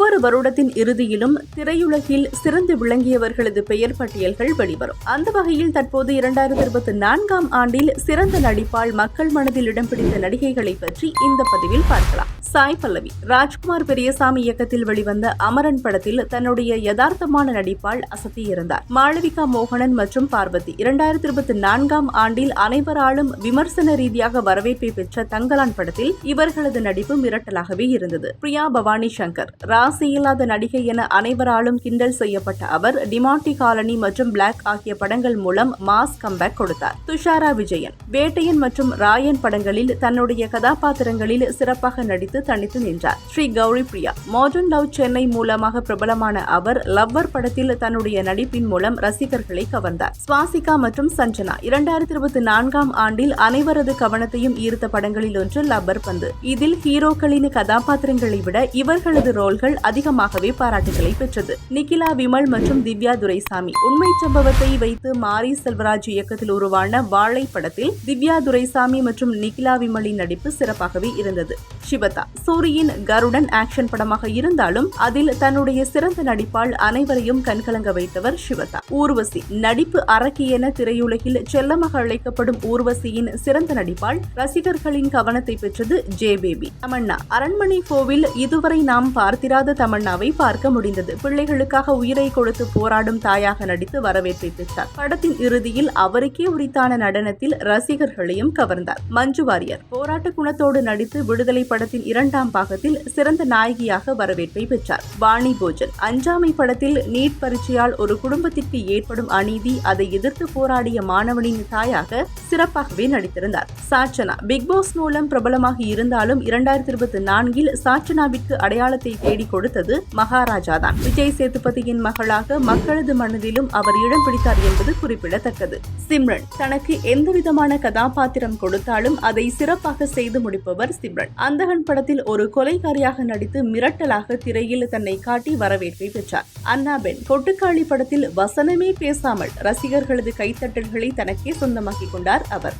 ஒவ்வொரு வருடத்தின் இறுதியிலும் திரையுலகில் சிறந்து விளங்கியவர்களது பெயர் பட்டியல்கள் வெளிவரும். அந்த வகையில் தற்போது இரண்டாயிரத்தி இருபத்தி நான்காம் ஆண்டில் சிறந்த நடிப்பால் மக்கள் மனதில் இடம் பிடித்த நடிகைகளை பற்றி இந்த பதிவில் பார்க்கலாம். சாய் பல்லவி ராஜ்குமார் பெரியசாமி இயக்கத்தில் வெளிவந்த அமரன் படத்தில் தன்னுடைய யதார்த்தமான நடிப்பால் அசத்தியிருந்தார். மாளவிகா மோகனன் மற்றும் பார்வதி இரண்டாயிரத்தி இருபத்தி நான்காம் ஆண்டில் அனைவராலும் விமர்சன ரீதியாக வரவேற்பை பெற்ற தங்கலான் படத்தில் இவர்களது நடிப்பு மிரட்டலாகவே இருந்தது. பிரியா பவானி சங்கர் ரா ராசி இல்லாத நடிகை என அனைவராலும் கிண்டல் செய்யப்பட்ட அவர் டிமாண்டி காலனி மற்றும் பிளாக் ஆகிய படங்கள் மூலம் மாஸ் கம்பேக் கொடுத்தார். துஷாரா விஜயன் வேட்டையன் மற்றும் ராயன் படங்களில் தன்னுடைய கதாபாத்திரங்களில் சிறப்பாக நடித்து தனித்து நின்றார். ஸ்ரீ கௌரி பிரியா மாடர்ன் லவ் சென்னை மூலமாக பிரபலமான அவர் லவ்வர் படத்தில் தன்னுடைய நடிப்பின் மூலம் ரசிகர்களை கவர்ந்தார். சுவாசிகா மற்றும் சஞ்சனா இரண்டாயிரத்தி இருபத்தி நான்காம் ஆண்டில் அனைவரது கவனத்தையும் ஈர்த்த படங்களில் ஒன்று லப்பர் பந்து. இதில் ஹீரோக்களின் கதாபாத்திரங்களை விட இவர்களது ரோல்கள் அதிகமாகவே பாராட்டுகளை பெற்றது. நிகிலா விமல் மற்றும் திவ்யா துரைசாமி உண்மை சம்பவத்தை வைத்து மாரி செல்வராஜ் இயக்கத்தில் உருவான வாழை படத்தில் திவ்யா துரைசாமி மற்றும் நிகிலா விமலின் நடிப்பு சிறப்பாகவே இருந்தது. சிவதா சூரியின் கருடன் ஆக்ஷன் படமாக இருந்தாலும் அதில் தன்னுடைய சிறந்த நடிப்பால் அனைவரையும் கண்கலங்க வைத்தவர் சிவதா. ஊர்வசி நடிப்பு அரக்கி என திரையுலகில் செல்லமாக அழைக்கப்படும் ஊர்வசியின் சிறந்த நடிப்பால் ரசிகர்களின் கவனத்தை பெற்றது ஜே பேபி. தமன்னா அரண்மனை கோவில் இதுவரை நாம் பார்த்திராத தமன்னாவை பார்க்க முடிந்தது. பிள்ளைகளுக்காக உயிரை கொடுத்து போராடும் தாயாக நடித்து வரவேற்பை பெற்றார். படத்தின் இறுதியில் அவருக்கே உரித்தான நடனத்தில் ரசிகர்களையும் கவர்ந்தார். மஞ்சு வாரியர் போராட்ட குணத்தோடு நடித்து விடுதலை படத்தின் இரண்டாம் பாகத்தில் சிறந்த நாயகியாக வரவேற்பை பெற்றார். வாணி போஜன் அஞ்சாமை படத்தில் நீட் பரீட்சையால் ஒரு குடும்பத்திற்கு ஏற்படும் அநீதி அதை எதிர்த்து போராடிய மாணவனின் தாயாக சிறப்பாகவே நடித்திருந்தார். சாச்சனா பிக் பாஸ் மூலம் பிரபலமாக இருந்தாலும் இரண்டாயிரத்தி இருபத்தி நான்கில் சாச்சனாவிற்கு அடையாளத்தை தேடிக் கொடுத்தது மகாராஜா தான் விஜய் சேதுபதியின் மகளாக மக்களது மனதிலும் அவர் இடம் பிடித்தார் என்பது குறிப்பிடத்தக்கது. சிம்ரன் தனக்கு எந்தவிதமான கதாபாத்திரம் கொடுத்தாலும் அதை சிறப்பாக செய்து முடிப்பவர் சிம்ரன். அந்தகன் படத்தில் ஒரு கொலைகாரியாக நடித்து மிரட்டலாக திரையில் தன்னை காட்டி வரவேற்பை பெற்றார். அண்ணாபென் கொட்டுக்காளி படத்தில் வசனமே பேசாமல் ரசிகர்களது கைத்தட்டல்களை தனக்கே சொந்தமாக்கிக் கொண்டார் அவர்.